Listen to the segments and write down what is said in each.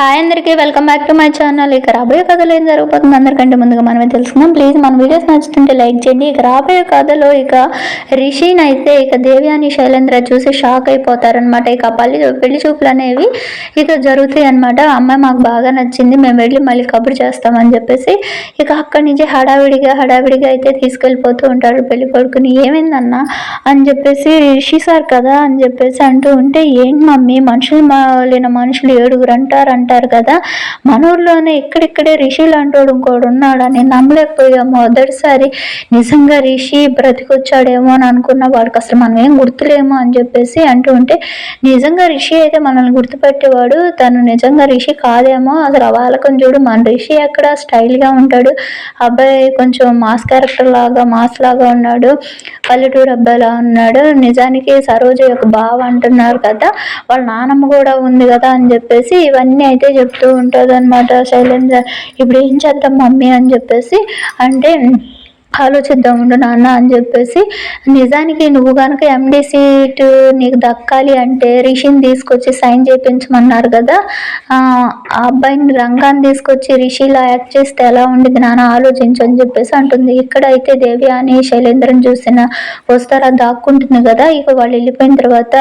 Hi అందరికీ welcome back to my channel ఇక రాబోయే కథలో ఏం జరగబోతుంది అందరికంటే ముందుగా మనమే తెలుసుకుందాం. ప్లీజ్ మన వీడియోస్ నచ్చుతుంటే లైక్ చేయండి. ఇక రాబోయే కథలో ఇక రిషిని అయితే ఇక దేవ్యాని శైలేంద్ర చూసి షాక్ అయిపోతారనమాట ఇక పల్లి పెళ్ళి చూపులు అనేవి ఇక జరుగుతాయి అనమాట అమ్మాయి మాకు బాగా నచ్చింది. మేము వెళ్ళి మళ్ళీ కబురు చేస్తామని చెప్పేసి ఇక అక్కడి నుంచి హడావిడిగా హడావిడిగా అయితే తీసుకెళ్ళిపోతూ ఉంటారు పెళ్ళి కొడుకుని. ఏమైందన్నా? అని చెప్పేసి రిషి సార్ కదా అని చెప్పేసి అంటూ ఉంటే ఏంటి మమ్మీ? మనుషులు లేని మనుషులు ఏడుగురు అంటారు అంటారు కదా? మన ఊర్లోనే ఇక్కడిక్కడే రిషి అంటాడు ఇంకోడు ఉన్నాడని నమ్మలేకపోయాము. మొదటిసారి నిజంగా రిషి బ్రతికొచ్చాడేమో అని అనుకున్న వాడికి అసలు మనం ఏం గుర్తులేమో అని చెప్పేసి అంటూ ఉంటే నిజంగా రిషి అయితే మనల్ని గుర్తుపెట్టేవాడు. తను నిజంగా రిషి కాదేమో. అసలు అవాలకం చూడు మన రిషి అక్కడ స్టైల్గా ఉంటాడు. అబ్బాయి కొంచెం మాస్ క్యారెక్టర్ లాగా మాస్ లాగా ఉన్నాడు. పల్లెటూరు అబ్బాయిలా ఉన్నాడు. నిజానికి సరోజ యొక్క బావ అంటున్నారు కదా వాళ్ళ నానమ్మ కూడా ఉంది కదా అని చెప్పేసి ఇవన్నీ అయితే చెప్తూ ఉంటుంది అనమాట శైలేంద్ర. ఇప్పుడు ఏం చేద్దాం మమ్మీ అని చెప్పేసి అంటే ఆలోచిద్దాం ఉండు నాన్న అని చెప్పేసి నిజానికి నువ్వు కనుక ఎండి సీట్ నీకు దక్కాలి అంటే రిషిని తీసుకొచ్చి సైన్ చేయించమన్నారు కదా ఆ అబ్బాయిని రంగాన్ని తీసుకొచ్చి రిషిలా యాక్ట్ చేస్తే ఎలా ఉండేది నాన్న? ఆలోచించు అని చెప్పేసి అంటుంది. ఇక్కడ అయితే దేవి అని శైలేంద్రని చూసిన వస్తారా దాక్కుంటుంది కదా. ఇక వాళ్ళు వెళ్ళిపోయిన తర్వాత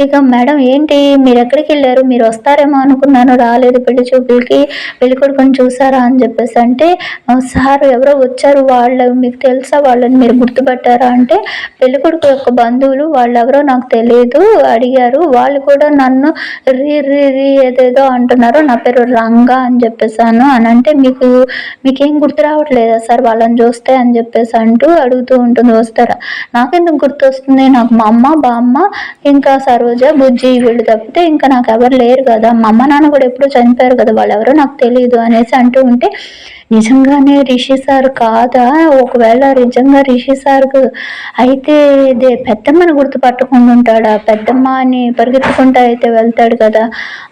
ఇక మేడం ఏంటి? మీరు ఎక్కడికి వెళ్ళారు? మీరు వస్తారేమో అనుకున్నాను. రాలేదు పెళ్ళి చూపులకి. పెళ్ళి కొడుకుని చూసారా అని చెప్పేసి అంటే సార్ ఎవరో వచ్చారు. వాళ్ళు మీకు తెలుసా? వాళ్ళని మీరు గుర్తుపట్టారా? అంటే పెళ్ళికొడుకు యొక్క బంధువులు వాళ్ళు ఎవరో నాకు తెలియదు అడిగారు. వాళ్ళు కూడా నన్ను రీ రీ రీ ఏదేదో అంటున్నారు. నా పేరు రంగా అని చెప్పేసాను అని అంటే మీకు మీకేం గుర్తు రావట్లేదా సార్? వాళ్ళని చూస్తే అని చెప్పేసి అంటూ అడుగుతూ ఉంటుంది వస్తారా? నాకెందుకు గుర్తు వస్తుంది నాకు మా అమ్మ బామ్మ ఇంకా సరోజ బుజ్జి వీళ్ళు తప్పితే ఇంకా నాకు ఎవరు లేరు కదా. మా అమ్మ నాన్న కూడా ఎప్పుడూ చనిపోయారు కదా. వాళ్ళు ఎవరో నాకు తెలియదు అనేసి అంటూ ఉంటే నిజంగానే రిషి సార్ కాదా? ఒకవేళ నిజంగా రిషి సార్ అయితే ఇదే పెద్దమ్మని గుర్తుపట్టకుండా ఉంటాడా పెద్దమ్మ అని పరిగెత్తుకుంటా అయితే వెళ్తాడు కదా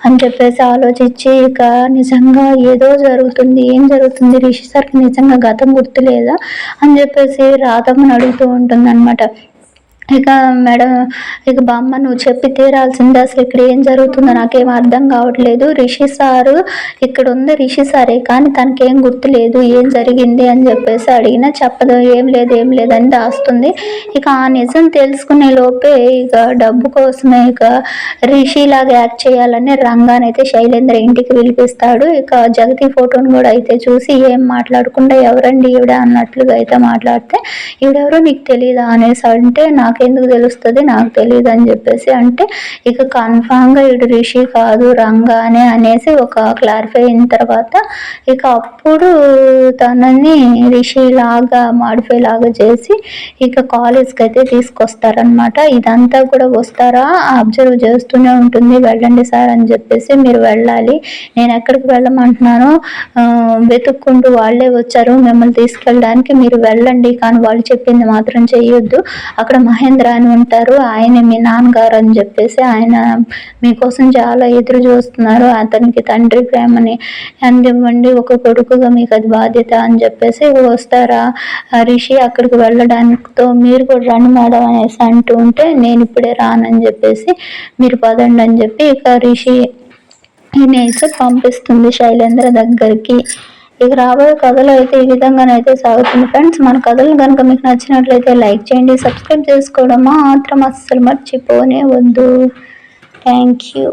అని చెప్పేసి ఆలోచించి ఇక నిజంగా ఏదో జరుగుతుంది ఏం జరుగుతుంది రిషి సార్కి నిజంగా గతం గుర్తులేదా అని చెప్పేసి రాధమ్మని అడుగుతూ ఉంటుంది అనమాట ఇక మేడం ఇక బామ్మ నువ్వు చెప్పి తీరాల్సిందే అసలు ఇక్కడ ఏం జరుగుతుందో నాకేం అర్థం కావట్లేదు. రిషి సారు ఇక్కడ ఉంది రిషి సారే కానీ తనకేం గుర్తులేదు ఏం జరిగింది అని చెప్పేసి అడిగినా చెప్పదు ఏం లేదు ఏం లేదని దాస్తుంది. ఇక ఆ నిజం తెలుసుకునే లోపే ఇక డబ్బు కోసమే ఇక రిషి లాగా యాక్ట్ చేయాలని రంగానైతే శైలేంద్ర ఇంటికి పిలిపిస్తాడు. ఇక జగతి ఫోటోను కూడా అయితే చూసి ఏం మాట్లాడకుండా ఎవరండి ఈవిడ అన్నట్లుగా అయితే మాట్లాడితే ఈవిడెవరో నీకు తెలియదా అనేసి అంటే నాకు నాకెందుకు తెలుస్తుంది? నాకు తెలియదు అని చెప్పేసి అంటే ఇక కన్ఫామ్గా ఇటు రిషి కాదు రంగా అని అనేసి ఒక క్లారిఫై అయిన తర్వాత ఇక అప్పుడు తనని రిషి లాగా మాడిఫై లాగా చేసి ఇక కాలేజ్కి అయితే తీసుకొస్తారనమాట ఇదంతా కూడా వస్తారా? అబ్జర్వ్ చేస్తూనే ఉంటుంది. వెళ్ళండి సార్ అని చెప్పేసి మీరు వెళ్ళాలి. నేను ఎక్కడికి వెళ్ళమంటున్నానో వెతుక్కుంటూ వాళ్ళే వచ్చారు. మిమ్మల్ని తీసుకెళ్ళడానికి మీరు వెళ్ళండి. కానీ వాళ్ళు చెప్పింది మాత్రం చేయొద్దు అక్కడ మహే మహేంద్ర అని ఉంటారు. ఆయన మీ నాన్నగారు అని చెప్పేసి ఆయన మీకోసం చాలా ఎదురు చూస్తున్నారు. అతనికి తండ్రి ప్రేమని అందివ్వండి. ఒక కొడుకుగా మీకు అది బాధ్యత అని చెప్పేసి వస్తారా? రిషి అక్కడికి వెళ్ళడానికితో మీరు కూడా రండి మేడం అనేసి అంటూ ఉంటే నేను ఇప్పుడే రానని చెప్పేసి మీరు పదండి అని చెప్పి ఇక రిషి ఈయనైతే పంపిస్తుంది శైలేంద్ర దగ్గరికి. ఇక రాబోయే కథలు అయితే ఈ విధంగానైతే సాగుతుంది. ఫ్రెండ్స్ మన కథలు కనుక మీకు నచ్చినట్లయితే లైక్ చేయండి సబ్స్క్రైబ్ చేసుకోవడం మాత్రం అస్సలు మర్చిపోనే వద్దు. Thank you.